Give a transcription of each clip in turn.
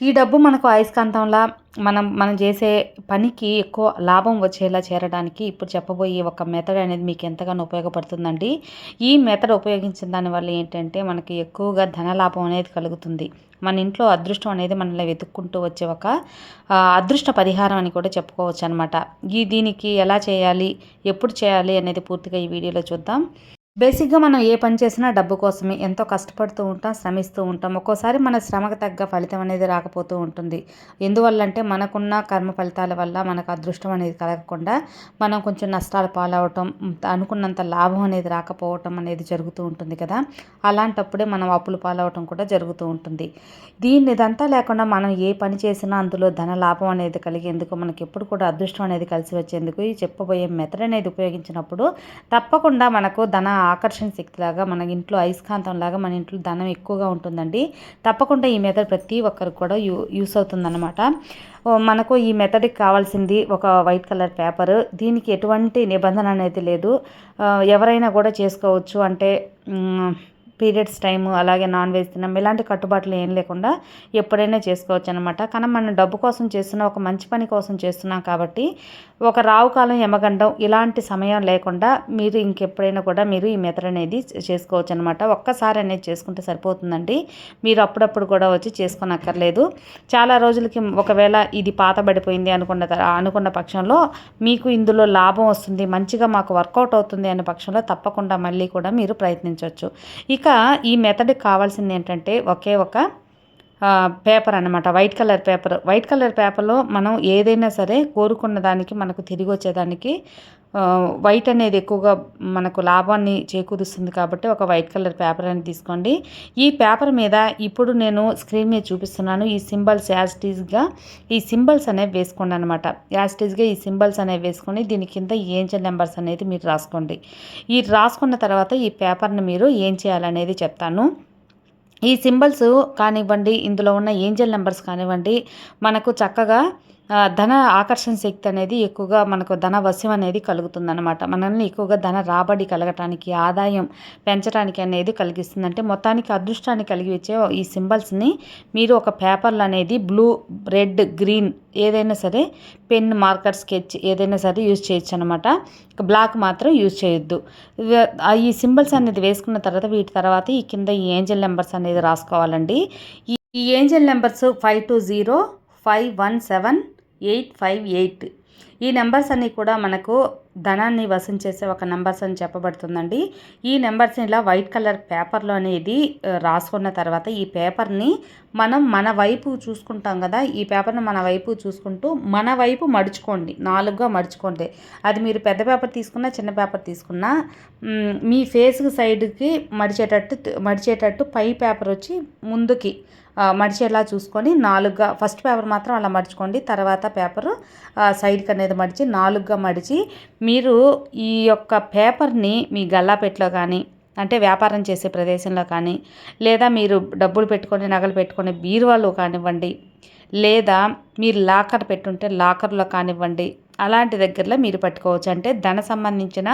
ఈ డబ్బు మనకు అయస్కాంతంలా మనం మనం చేసే పనికి ఎక్కువ లాభం వచ్చేలా చేరడానికి ఇప్పుడు చెప్పబోయే ఒక మెథడ్ అనేది మీకు ఎంతగానో ఉపయోగపడుతుందండి. ఈ మెథడ్ ఉపయోగించిన దానివల్ల ఏంటంటే మనకి ఎక్కువగా ధన లాభం అనేది కలుగుతుంది. మన ఇంట్లో అదృష్టం అనేది మనల్ని వెతుక్కుంటూ వచ్చే ఒక అదృష్ట పరిహారం అని కూడా చెప్పుకోవచ్చు అనమాట ఈ దీనికి ఎలా చేయాలి ఎప్పుడు చేయాలి అనేది పూర్తిగా ఈ వీడియోలో చూద్దాం. బేసిక్గా మనం ఏ పని చేసినా డబ్బు కోసమే. ఎంతో కష్టపడుతూ ఉంటాం శ్రమిస్తూ ఉంటాం. ఒక్కోసారి మన శ్రమకు తగ్గ ఫలితం అనేది రాకపోతూ ఉంటుంది. ఎందువల్ల అంటే మనకున్న కర్మ ఫలితాల వల్ల మనకు అదృష్టం అనేది కలగకుండా మనం కొంచెం నష్టాలు పాలవటం అనుకున్నంత లాభం అనేది రాకపోవటం అనేది జరుగుతూ ఉంటుంది కదా. అలాంటప్పుడే మనం అప్పులు పాలవటం కూడా జరుగుతూ ఉంటుంది. దీన్ని ఇదంతా లేకుండా మనం ఏ పని చేసినా అందులో ధన లాభం అనేది కలిగేందుకు మనకి ఎప్పుడు కూడా అదృష్టం అనేది కలిసి వచ్చేందుకు ఈ చెప్పబోయే మెథడ్ అనేది ఉపయోగించినప్పుడు తప్పకుండా మనకు ధన ఆకర్షణ శక్తిలాగా మన ఇంట్లో అయస్కాంతంలాగా మన ఇంట్లో ధనం ఎక్కువగా ఉంటుందండి. తప్పకుండా ఈ మెథడ్ ప్రతి ఒక్కరికి కూడా యూ యూస్ అవుతుందన్నమాట. మనకు ఈ మెథడ్కి కావాల్సింది ఒక వైట్ కలర్ పేపర్. దీనికి ఎటువంటి నిబంధన అనేది లేదు. ఎవరైనా కూడా చేసుకోవచ్చు. అంటే పీరియడ్స్ టైము అలాగే నాన్ వెజ్ తినడం ఇలాంటి కట్టుబాట్లు ఏం లేకుండా ఎప్పుడైనా చేసుకోవచ్చు అనమాట కానీ మనం డబ్బు కోసం చేస్తున్న ఒక మంచి పని కోసం చేస్తున్నాం కాబట్టి ఒక రావు కాలం యమగండం ఇలాంటి సమయం లేకుండా మీరు ఇంకెప్పుడైనా కూడా మీరు ఈ మెథడ్ అనేది చేసుకోవచ్చు అనమాట ఒక్కసారి అనేది చేసుకుంటే సరిపోతుందండి. మీరు అప్పుడప్పుడు కూడా వచ్చి చేసుకోనక్కర్లేదు. చాలా రోజులకి ఒకవేళ ఇది పాతబడిపోయింది అనుకున్న అనుకున్న పక్షంలో మీకు ఇందులో లాభం వస్తుంది మంచిగా మాకు వర్కౌట్ అవుతుంది అనే పక్షంలో తప్పకుండా మళ్ళీ కూడా మీరు ప్రయత్నించవచ్చు ఇక ఈ మెథడ్కి కావాల్సింది ఏంటంటే ఒకే ఒక పేపర్ అనమాట white colour paper white colour పేపర్లో మనం ఏదైనా సరే కోరుకున్న దానికి మనకు తిరిగి వచ్చేదానికి వైట్ అనేది ఎక్కువగా మనకు లాభాన్ని చేకూరుస్తుంది కాబట్టి ఒక వైట్ కలర్ పేపర్ అని తీసుకోండి. ఈ పేపర్ మీద ఇప్పుడు నేను స్క్రీన్ మీద చూపిస్తున్నాను. ఈ సింబల్స్ యాజ్టీజ్గా ఈ సింబల్స్ అనేవి వేసుకోండి అనమాట యాజ్టీజ్గా ఈ సింబల్స్ అనేవి వేసుకొని దీని కింద ఏంజల్ నెంబర్స్ అనేది మీరు రాసుకోండి. ఈ రాసుకున్న తర్వాత ఈ పేపర్ని మీరు ఏం చేయాలనేది చెప్తాను. ఈ సింబల్స్ కానివ్వండి ఇందులో ఉన్న ఏంజల్ నెంబర్స్ కానివ్వండి మనకు చక్కగా ధన ఆకర్షణ శక్తి అనేది ఎక్కువగా మనకు ధన వశ్యం అనేది కలుగుతుందన్నమాట. మనల్ని ఎక్కువగా ధన రాబడి కలగటానికి ఆదాయం పెంచడానికి అనేది కలిగిస్తుంది. అంటే మొత్తానికి అదృష్టాన్ని కలిగి వచ్చే ఈ సింబల్స్ని మీరు ఒక పేపర్లు అనేది బ్లూ రెడ్ గ్రీన్ ఏదైనా సరే పెన్ మార్కర్ స్కెచ్ ఏదైనా సరే యూజ్ చేయొచ్చు అనమాట బ్లాక్ మాత్రం యూజ్ చేయొద్దు. ఈ సింబల్స్ అనేది వేసుకున్న తర్వాత వీటి తర్వాత ఈ కింద ఈ ఏంజల్ నెంబర్స్ అనేది రాసుకోవాలండి. ఈ angel numbers five two zero five one seven eight five eight ఈ నెంబర్స్ అన్నీ కూడా మనకు ధనాన్ని వసం చేసే ఒక నెంబర్స్ అని చెప్పబడుతుందండి. ఈ నెంబర్స్ని ఇలా వైట్ కలర్ పేపర్లో అనేది రాసుకున్న తర్వాత ఈ పేపర్ని మనం మన వైపు చూసుకుంటాం కదా ఈ పేపర్ని మన వైపు చూసుకుంటూ మన వైపు మడుచుకోండి. నాలుగుగా మడుచుకోండి. అది మీరు పెద్ద పేపర్ తీసుకున్నా చిన్న పేపర్ తీసుకున్నా మీ ఫేస్ సైడ్కి మడిచేటట్టు మడిచేటట్టు పై పేపర్ వచ్చి ముందుకి మడిచేలా చూసుకొని నాలుగుగా ఫస్ట్ పేపర్ మాత్రం అలా మడుచుకోండి. తర్వాత పేపర్ సైడ్కి అనేది మడిచి నాలుగుగా మడిచి మీరు ఈ యొక్క పేపర్ని మీ గల్లాపెట్లో కానీ అంటే వ్యాపారం చేసే ప్రదేశంలో కానీ లేదా మీరు డబ్బులు పెట్టుకొని నగలు పెట్టుకొని బీరువాలో కానివ్వండి లేదా మీరు లాకర్ పెట్టుంటే లాకర్లో కానివ్వండి అలాంటి దగ్గరలో మీరు పెట్టుకోవచ్చు. అంటే ధన సంబంధించిన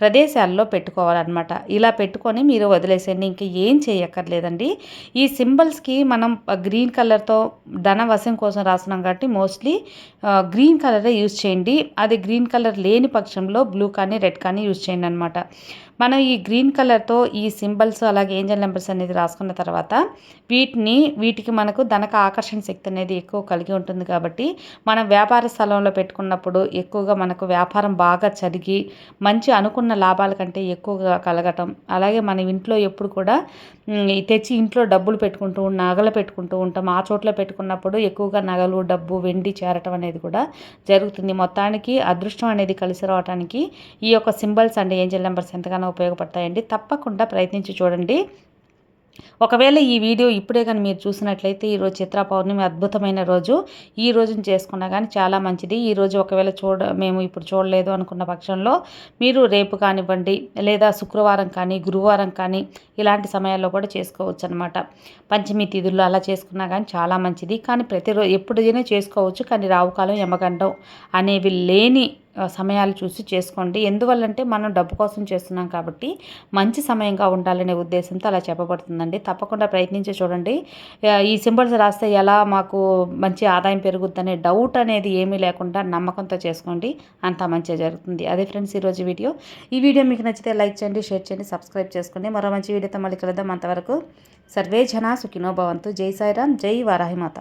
ప్రదేశాల్లో పెట్టుకోవాలన్నమాట. ఇలా పెట్టుకొని మీరు వదిలేసేయండి. ఇంక ఏం చేయక్కర్లేదండి. ఈ సింబల్స్కి మనం గ్రీన్ కలర్తో ధన వశం కోసం రాస్తున్నాం కాబట్టి మోస్ట్లీ గ్రీన్ కలరే యూజ్ చేయండి. అది గ్రీన్ కలర్ లేని పక్షంలో బ్లూ కానీ రెడ్ కానీ యూజ్ చేయండి అనమాట మనం ఈ గ్రీన్ కలర్తో ఈ సింబల్స్ అలాగే ఏంజల్ నెంబర్స్ అనేది రాసుకున్న తర్వాత వీటిని వీటికి మనకు ధనక ఆకర్షణ శక్తి అనేది ఎక్కువ కలిగి ఉంటుంది కాబట్టి మనం వ్యాపార స్థలంలో పెట్టుకున్నప్పుడు ఎక్కువగా మనకు వ్యాపారం బాగా జరిగి మంచి అనుకున్న లాభాల కంటే ఎక్కువగా కలగటం. అలాగే మన ఇంట్లో ఎప్పుడు కూడా తెచ్చి ఇంట్లో డబ్బులు పెట్టుకుంటూ నగలు పెట్టుకుంటూ ఉంటాం. ఆ చోట్ల పెట్టుకున్నప్పుడు ఎక్కువగా నగలు డబ్బు వెండి చేరటం అనేది కూడా జరుగుతుంది. మొత్తానికి అదృష్టం అనేది కలిసి రావడానికి ఈ యొక్క సింబల్స్ అండ్ ఏంజల్ నెంబర్స్ ఎంతగానో ఉపయోగపడతాయండి. తప్పకుండా ప్రయత్నించి చూడండి. ఒకవేళ ఈ వీడియో ఇప్పుడే కానీ మీరు చూసినట్లయితే ఈరోజు చిత్ర పౌర్ణమి అద్భుతమైన రోజు. ఈ రోజును చేసుకున్నా కానీ చాలా మంచిది. ఈ రోజు ఒకవేళ చూడ మేము ఇప్పుడు చూడలేదు అనుకున్న పక్షంలో మీరు రేపు కానివ్వండి లేదా శుక్రవారం కానీ గురువారం కానీ ఇలాంటి సమయాల్లో కూడా చేసుకోవచ్చు అనమాట పంచమి తిథులు అలా చేసుకున్నా కానీ చాలా మంచిది. కానీ ప్రతిరోజు ఎప్పుడైనా చేసుకోవచ్చు. కానీ రావుకాలం యమగండం అనేవి లేని సమయాలు చూసి చేసుకోండి. ఎందువల్లంటే మనం డబ్బు కోసం చేస్తున్నాం కాబట్టి మంచి సమయంగా ఉండాలనే ఉద్దేశంతో అలా చెప్పబడుతుందండి. తప్పకుండా ప్రయత్నించి చూడండి. ఈ సింబల్స్ రాస్తే ఎలా మాకు మంచి ఆదాయం పెరుగుద్దనే డౌట్ అనేది ఏమీ లేకుండా నమ్మకంతో చేసుకోండి. అంత మంచిగా జరుగుతుంది. అదే ఫ్రెండ్స్ ఈరోజు వీడియో. ఈ వీడియో మీకు నచ్చితే లైక్ చేయండి షేర్ చేయండి సబ్స్క్రైబ్ చేసుకోండి. మరో మంచి వీడియోతో మళ్ళీ కలుద్దాం. అంతవరకు సర్వే జనా సుఖినో భవంతు. జై సాయిరామ్ జై వారాహిమాత.